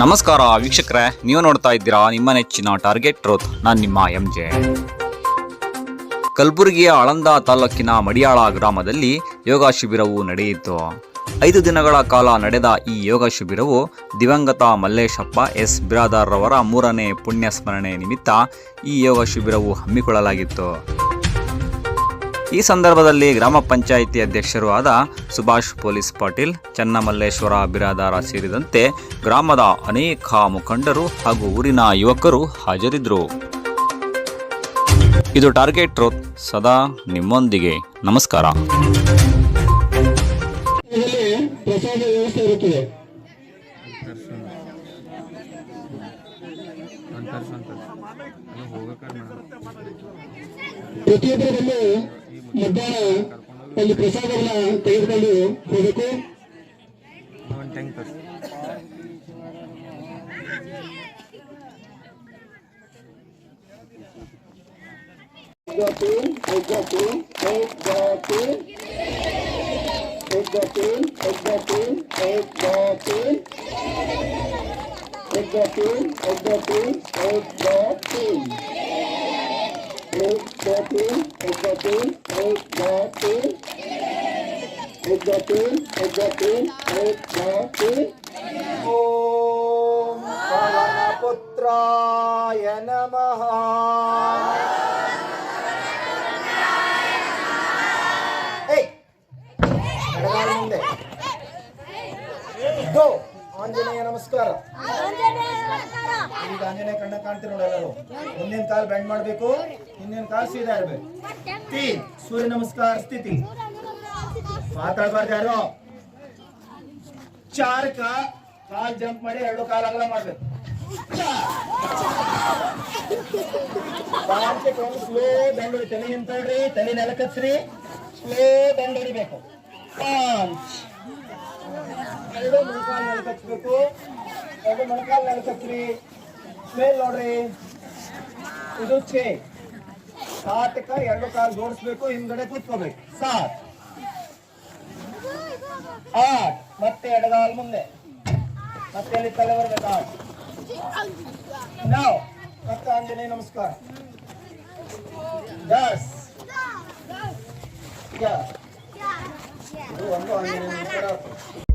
ನಮಸ್ಕಾರ ವೀಕ್ಷಕರೇ, ನೀವು ನೋಡ್ತಾ ಇದ್ದೀರಾ ನಿಮ್ಮ ನೆಚ್ಚಿನ ಟಾರ್ಗೆಟ್ ಟ್ರೋತ್ ನಾನು ನಿಮ್ಮ ಎಂ ಜೆ ಕಲಬುರಗಿಯ ಆಳಂದ ತಾಲೂಕಿನ ಮಡಿಯಾಳ ಗ್ರಾಮದಲ್ಲಿ ಯೋಗ ಶಿಬಿರವು ನಡೆಯಿತು. ಐದು ದಿನಗಳ ಕಾಲ ನಡೆದ ಈ ಯೋಗ ಶಿಬಿರವು ದಿವಂಗತ ಮಲ್ಲೇಶಪ್ಪ ಎಸ್ ಬಿರಾದಾರ್ ರವರ ಮೂರನೇ ಪುಣ್ಯ ಸ್ಮರಣೆ ನಿಮಿತ್ತ ಈ ಯೋಗ ಶಿಬಿರವು ಹಮ್ಮಿಕೊಳ್ಳಲಾಗಿತ್ತು. ಈ ಸಂದರ್ಭದಲ್ಲಿ ಗ್ರಾಮ ಪಂಚಾಯಿತಿ ಅಧ್ಯಕ್ಷರು ಆದ ಸುಭಾಷ್ ಪೊಲೀಸ್ ಪಾಟೀಲ್ ಚನ್ನಮಲ್ಲೇಶ್ವರ ಬಿರಾದಾರ ಸೇರಿದಂತೆ ಗ್ರಾಮದ ಅನೇಕ ಮುಖಂಡರು ಹಾಗೂ ಊರಿನ ಯುವಕರು ಹಾಜರಿದ್ದರು. ಇದು ಟಾರ್ಗೆಟ್ ಟ್ರೋತ್ ಸದಾ ನಿಮ್ಮೊಂದಿಗೆ. ನಮಸ್ಕಾರ. ಇದರಲ್ಲಿ ಪ್ರಸಾದ ವ್ಯವಸ್ಥೆ ಇರುತ್ತದೆ ಅಂತರ್ಸ್ ಅಂತರ್ಸ್ ಅಲ್ಲಿ ಹೋಗಕ್ಕಾರ ಪ್ರತಿಯೊಬ್ಬರಲ್ಲೂ ಮಧ್ಯಾಹ್ನ ಅಲ್ಲಿ ಪ್ರಸಾದವನ್ನ Do, anjani ya namaskara. Anjani ya namaskara. Anjaneya ಕಣ್ಣ ಕಾಣ್ತೀರ ನೋಡ ಎಲ್ಲರೂ. ಮುಂದಿನ ಕಾಲ್ ಬೆಂಡ್ ಮಾಡಬೇಕು. ಹಿಂದಿನ ಕಾಲ್ ಸೀದಾ ಇರಬೇಕು. ತೀನ್ ಸೂರ್ಯ ನಮಸ್ಕಾರ, ಸ್ಥಿತಿ. ಮಾತಾಡಬಾರ್ದು ಯಾರು? ಚಾರ್ ಕಾ ಕಾಲ್ ಜಂಪ್ ಮಾಡಿ ಎರಡು ಕಾಲ್ ಅಗಲ ಮಾಡ್ಬೇಕು. ಸ್ಲೋ ಬೆಂಡ್ ಹೊಡಿ. ತಲೆ ನಿಂತಳ್ರಿ ತಲೆ ನೆಲ ಕತ್ರಿ ಸ್ಲೋ ಬೆಂಡ್ ಹೊಡಿಬೇಕು. ಎರಡು ಮೊಣಕಾಲ್ ನೆಲ ಕತ್ಬೇಕು ಎರಡು ಮೊಣಕಾಲ್ ನೆಲ ಕಚ್ಚ್ರಿ ಮೇಲ್ ನೋಡ್ರಿ ಇದು ಛೇ ಸಾತಕ ಎರಡು ಕಾಲ್ ಜೋಡಿಸ್ಬೇಕು ಹಿಂದ್ಗಡೆ ಕೂತ್ಕೋಬೇಕು ಸಾತ್ ಆಟ್ ಮತ್ತೆ ಎಡಗಾಲ್ ಮುಂದೆ ಮತ್ತೆ ಅಲ್ಲಿ ತಲೆ ಬರ್ಬೇಕು ಆಟ್ ನಾವು ಮತ್ತೆ ಆಂಜನೇಯ ನಮಸ್ಕಾರ ದಸ್ ಇದು ಒಂದು ಆಂಜನೇಯ ನಮಸ್ಕಾರ